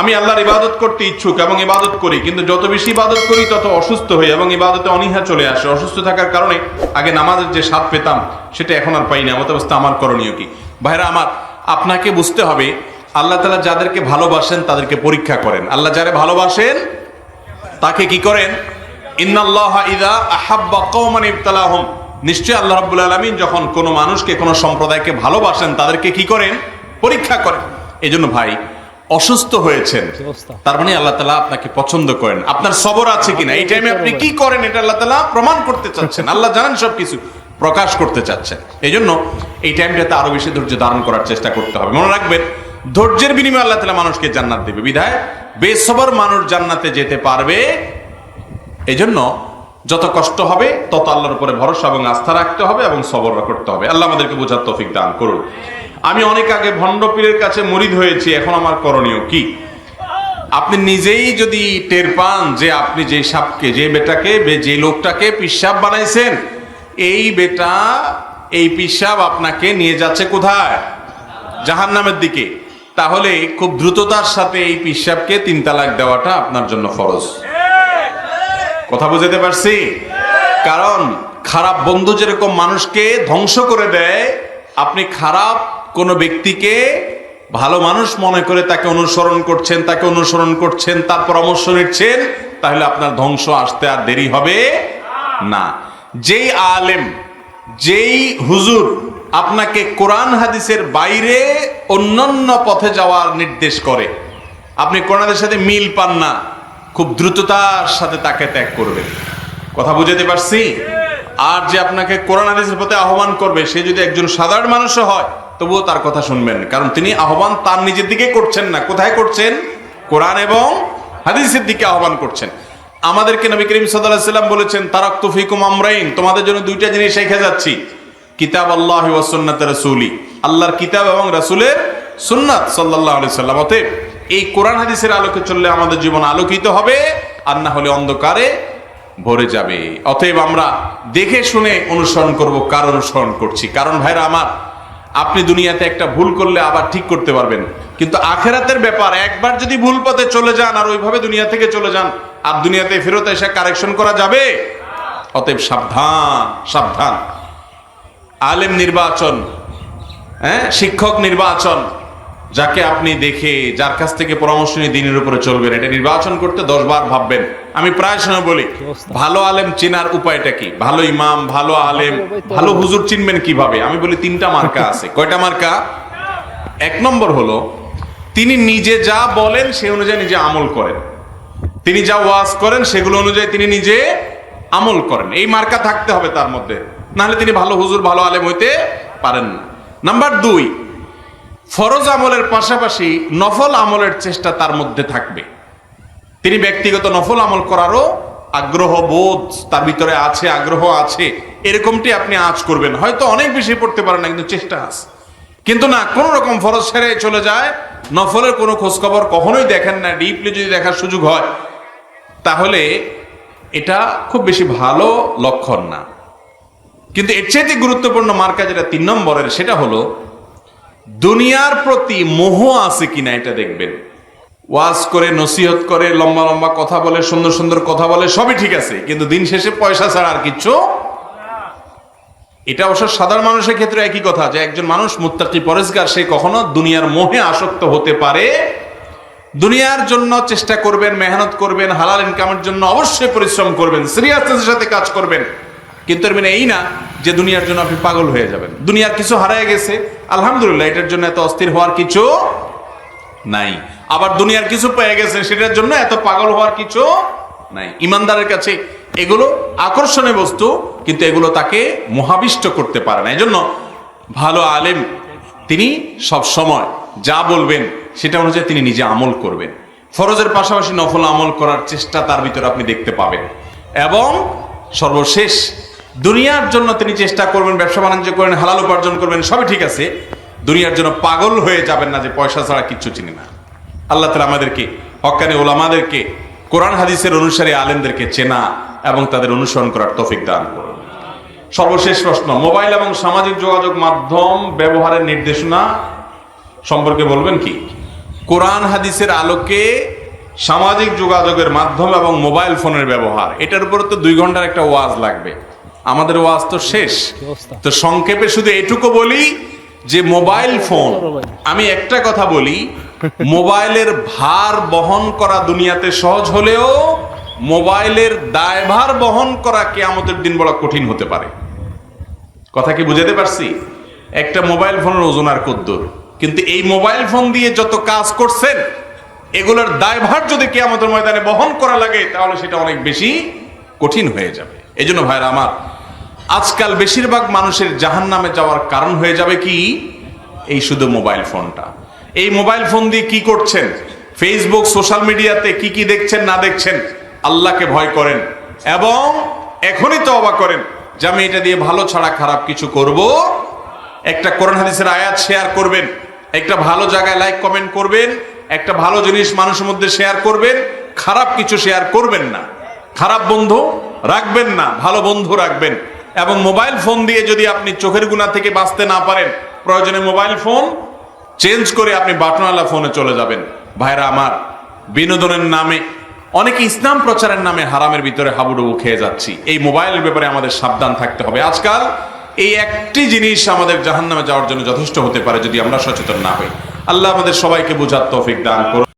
আমি আল্লাহর ইবাদত করতে ইচ্ছুক এবং ইবাদত করি, কিন্তু যত বেশি ইবাদত করি, তত অসুস্থ হই এবং ইবাদতে অনীহা চলে আসে। অসুস্থ থাকার কারণে আগে নামাজের যে স্বাদ পেতাম, সেটা এখন আর পাই না। মতো অবস্থা আমার করণীয় কি? ভাইরা আমার, আপনাকে বুঝতে হবে, আল্লাহ তালা যাদেরকে ভালোবাসেন, তাদেরকে পরীক্ষা করেন। আল্লাহ যারা ভালোবাসেন, তাকে কি করেন? নিশ্চয় আল্লাহ রাব্বুল আলামিন যখন কোনো মানুষকে, কোনো সম্প্রদায়কে ভালোবাসেন, তাদেরকে কি করেন? পরীক্ষা করেন। এজন্য ভাই অসুস্থ হয়েছেন। তার মানে আল্লাহ তালা আপনাকে পছন্দ করেন। আপনার সবর আছে কিনা? এই টাইমে আপনি কি করেন এটা আল্লাহ তালা প্রমাণ করতে চাচ্ছেন। আল্লাহ জানেন সবকিছু প্রকাশ করতে চাচ্ছেন। এই জন্য এই টাইমটাতে আরও বেশি ধৈর্য ধারণ করার চেষ্টা করতে হবে। মনে রাখবেন ধৈর্যের বিনিময়ে আল্লাহ তালা মানুষকে জান্নাত দেবে। বিধায় বেসবর মানুষ জান্নাতে যেতে পারবে। এই জন্য যত কষ্ট হবে তত আল্লাহর উপরে ভরসা এবং আস্থা রাখতে হবে এবং সবর করতে হবে। আল্লাহ আমাদেরকে বোঝার তৌফিক দান করুন। আমি অনেক আগে ভণ্ড পীরের কাছে মরিদ হয়েছি, এখন আমার করণীয় কি? আপনি নিজেই যদি টের পান যে আপনি যে সাপকে, যে বেটাকে যে লোকটাকে পিসাব বানাইছেন, এই বেটা, এই পিসাব আপনাকে নিয়ে যাচ্ছে কোথায়? জাহান নামের দিকে। তাহলে খুব দ্রুততার সাথে এই পিসাবকে তিন তালাক দেওয়াটা আপনার জন্য ফরজ। কথা বুঝাতে পারছি? কারণ খারাপ বন্ধু যেরকম মানুষকে ধ্বংস করে দেয়, আপনি খারাপ কোনো ব্যক্তিকে ভালো মানুষ মনে করে তাকে অনুসরণ করছেন, তাকে অনুসরণ করছেন, তার পরামর্শ নিচ্ছেন, তাহলে আপনার ধ্বংস আসতে আর দেরি হবে না। যেই আলেম, যেই হুজুর আপনাকে কোরআন হাদিসের বাইরে অন্যান্য পথে যাওয়ার নির্দেশ করে, আপনি কোরআনের সাথে মিল পান না, খুব দ্রুততার সাথে তাকে ত্যাগ করবেন। কথা বুঝাতে পারছি? আর যে আপনাকে কোরআন হাদিসের প্রতি আহ্বান করবে, সে যদি একজন সাধারণ মানুষও হয় তবুও তার কথা শুনবেন। কারণ তিনি আহ্বান তার নিজের দিকে করছেন না। কোথায় করছেন? কোরআন এবং হাদিসের দিকে আহ্বান করছেন। আমাদেরকে নবী করিম সাল্লাম বলেছেন তারাক তুফিকুম আমরাইন, তোমাদের জন্য দুইটা জিনিস শেখা যাচ্ছি। কিতাব আল্লাহ রাসূলি। আল্লাহর কিতাব এবং রাসূলের সুন্নাত সাল্লাল্লাহু আলাইহি সাল্লাম অতএব এই কোরআন হাদিসের আলোকে চললে আমাদের জীবন আলোকিত হবে, আর না হলে অন্ধকারে ভরে যাবে। অতএব আমরা দেখে শুনে অনুসরণ করব, কার অনুসরণ করছি? কারণ ভাইরা আমার আপনি দুনিয়াতে একটা ভুল করলে আবার ঠিক করতে পারবেন। কিন্তু আখেরাতের ব্যাপার, একবার যদি ভুল পথে চলে যান আর ওইভাবে দুনিয়া থেকে চলে যান, আর দুনিয়াতে ফেরত এসে কারেকশন করা যাবে? অতএব সাবধান সাবধান। আলেম নির্বাচন হ্যাঁ শিক্ষক নির্বাচন যাকে আপনি দেখে, যার কাছ থেকে পরামর্শ নিয়ে দিনের উপরে চলবেন, এটা নির্বাচন করতে দশ বার ভাববেন। আমি প্রায় সময় বলি, ভালো আলেম চেনার উপায়টা কি? ভালো ইমাম, ভালো আলেম, ভালো হুজুর চিনবেন কীভাবে? আমি বলি, তিনটা মার্কা আছে। কয়টা মার্কা? এক নম্বর হলো, তিনি নিজে যা বলেন, সে অনুযায়ী নিজে আমল করেন। তিনি যা ওয়াজ করেন, সেগুলো অনুযায়ী তিনি নিজে আমল করেন। এই মার্কা থাকতে হবে তার মধ্যে। নাহলে তিনি ভালো হুজুর, ভালো আলেম হইতে পারেন না। নাম্বার দুই ফরজ আমলের পাশাপাশি নফল আমলের চেষ্টা তার মধ্যে থাকবে। তিনি ব্যক্তিগত নফল আমল করারও আগ্রহ বোধ তার ভিতরে আছে, আগ্রহ আছে। এরকমটি আপনি আজ করবেন। হয়তো অনেক বেশি পড়তে পারেন না, কিন্তু চেষ্টা আছে। কিন্তু না, কোনো রকম ফরজ ছেড়ে চলে যায়। নফলের কোনো খোঁজখবর কখনোই দেখেন না ডিপলি যদি দেখার সুযোগ হয়, তাহলে এটা খুব বেশি ভালো লক্ষণ না। কিন্তু এর চাইতে গুরুত্বপূর্ণ মার্কা যেটা তিন নম্বরের, সেটা হলো দুনিয়ার প্রতি মোহ আছে কিনা এটা দেখবেন। ওয়াজ করে, নসিহত করে, লম্বা লম্বা কথা বলে, সুন্দর সুন্দর কথা বলে, সবই ঠিক আছে। কিন্তু দিন শেষে পয়সা ছাড়া আর কিচ্ছু এটা অবশ্য সাধারণ মানুষের ক্ষেত্রে একই কথা, যে একজন মানুষ মুত্তাকি পরেশগার সে কখনো দুনিয়ার মোহে আসক্ত হতে পারে। দুনিয়ার জন্য চেষ্টা করবেন, মেহনত করবেন, হালাল ইনকামের জন্য অবশ্যই পরিশ্রম করবেন সিরিয়াসনেসের সাথে কাজ করবেন। কিন্তু এর মানে এই না যে দুনিয়ার জন্য আপনি পাগল হয়ে যাবেন। দুনিয়ার কিছু হারায় গেছে, আলহামদুলিল্লাহ, এটার জন্য এত অস্থির হওয়ার কিছু নাই। আবার দুনিয়ার কিছু পেয়ে গেছে সেটার জন্য এত পাগল হওয়ার কিছু নাই। ইমানদারের কাছে এগুলো আকর্ষণীয় বস্তু, কিন্তু এগুলো তাকে মহাবিষ্ট করতে পারে না। এজন্য ভালো আলেম, তিনি সব সময় যা বলবেন, সেটা অনুযায়ী তিনি নিজে আমল করবেন। ফরজের পাশাপাশি নফল আমল করার চেষ্টা তার ভিতরে আপনি দেখতে পাবেন। এবং সর্বশেষ দুনিয়ার জন্য তিনি চেষ্টা করবেন, ব্যবসা বাণিজ্য করেন, হালাল উপার্জন করবেন, সবই ঠিক আছে। দুনিয়ার জন্য পাগল হয়ে যাবেন না যে পয়সা ছাড়া কিচ্ছু চিনি না। আল্লাহ তালা আমাদেরকে, হকানি ওলামাদেরকে, কোরআন হাদিসের অনুসারী আলেমদেরকে চেনা এবং তাদের অনুসরণ করার তফিক দান করুন। সর্বশেষ প্রশ্ন, মোবাইল এবং সামাজিক যোগাযোগ মাধ্যম ব্যবহারের নির্দেশনা সম্পর্কে বলবেন কি? কোরআন হাদিসের আলোকে সামাজিক যোগাযোগের মাধ্যম এবং মোবাইল ফোনের ব্যবহার, এটার উপর তো দুই ঘণ্টার একটা ওয়াজ লাগবে। আমাদের ওয়াজ তো শেষ। তো সংক্ষেপে শুধু এটুকু বলি যে মোবাইল ফোন আমি একটা কথা বলি মোবাইলের ভার বহন করা দুনিয়াতে সহজ হলেও মোবাইলের দায়ভার বহন করা কেয়ামতের দিন বড় কঠিন হতে পারে। কথা কি বুঝাতে পারছি? একটা মোবাইল ফোনের ওজন আর কদ্দুর। কিন্তু এই মোবাইল ফোন দিয়ে যত কাজ করছেন এগুলোর দায়ভার যদি কেয়ামতের ময়দানে বহন করা লাগে তাহলে সেটা অনেক বেশি কঠিন হয়ে যাবে। এই জন্য ভাইরা আমার আজকাল বেশিরভাগ মানুষের জাহান নামে যাওয়ার কারণ হয়ে যাবে কি? এই শুধু মোবাইল ফোনটা। এই মোবাইল ফোন দিয়ে কি করছেন? ফেসবুক সোশ্যাল মিডিয়াতে কি কি দেখছেন, না দেখছেন, আল্লাহকে ভয় করেন এবং এখনই তো অবাক করেন যে আমি এটা দিয়ে ভালো ছাড়া খারাপ কিছু করব। একটা কোরআন হাদিসের আয়াত শেয়ার করবেন, একটা ভালো জায়গায় লাইক কমেন্ট করবেন, একটা ভালো জিনিস মানুষের মধ্যে শেয়ার করবেন, খারাপ কিছু শেয়ার করবেন না। খারাপ বন্ধু রাখবেন না, ভালো বন্ধু রাখবেন। এবং মোবাইল ফোন দিয়ে যদি আপনি চোখের গুণা থেকে বাঁচতে না পারেন, প্রয়োজনে মোবাইল ফোন চেঞ্জ করে আপনি বাটনওয়ালা ফোনে চলে যাবেন। ভাইরা আমার, বিনোদনের নামে, অনেকে ইসলাম প্রচারের নামে হারামের ভিতরে হাবুডুবু খেয়ে যাচ্ছি। এই মোবাইলের ব্যাপারে আমাদের সাবধান থাকতে হবে। আজকাল এই একটি জিনিস আমাদের জাহান্নামে যাওয়ার জন্য যথেষ্ট হতে পারে যদি আমরা সচেতন না হই। আল্লাহ আমাদের সবাইকে বোঝার তৌফিক দান করুন